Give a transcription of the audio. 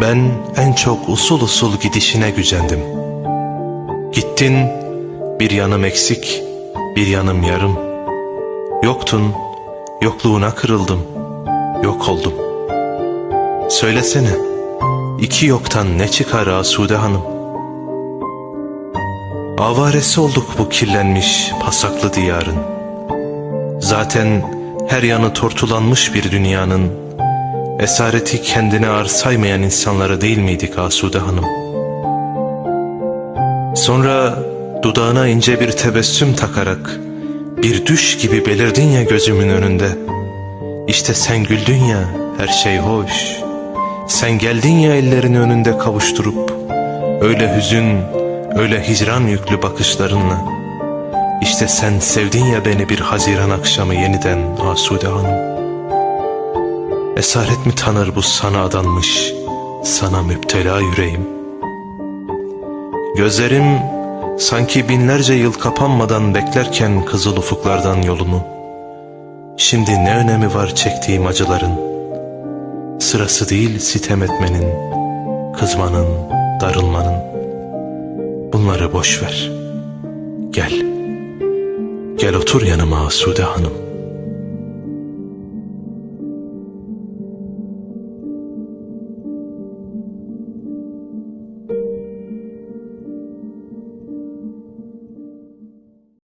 Ben en çok usul usul gidişine gücendim. Gittin, bir yanım eksik, bir yanım yarım. Yoktun, yokluğuna kırıldım, yok oldum. Söylesene, iki yoktan ne çıkar Asude Hanım? Avaresi olduk bu kirlenmiş, pasaklı diyarın. Zaten her yanı tortulanmış bir dünyanın esareti kendine ağır saymayan insanlara değil miydik Asude Hanım? Sonra dudağına ince bir tebessüm takarak bir düş gibi belirdin ya gözümün önünde. İşte sen güldün ya her şey hoş. Sen geldin ya ellerin önünde kavuşturup öyle hüzün, öyle hicran yüklü bakışlarınla. İşte sen sevdin ya beni bir haziran akşamı yeniden Asude Hanım. Esaret mi tanır bu sana adanmış, sana müptela yüreğim? Gözlerim sanki binlerce yıl kapanmadan beklerken kızıl ufuklardan yolunu. Şimdi ne önemi var çektiğim acıların? Sırası değil sitem etmenin, kızmanın, darılmanın. Bunları boş ver. Gel. Gel otur yanıma Asude Hanım.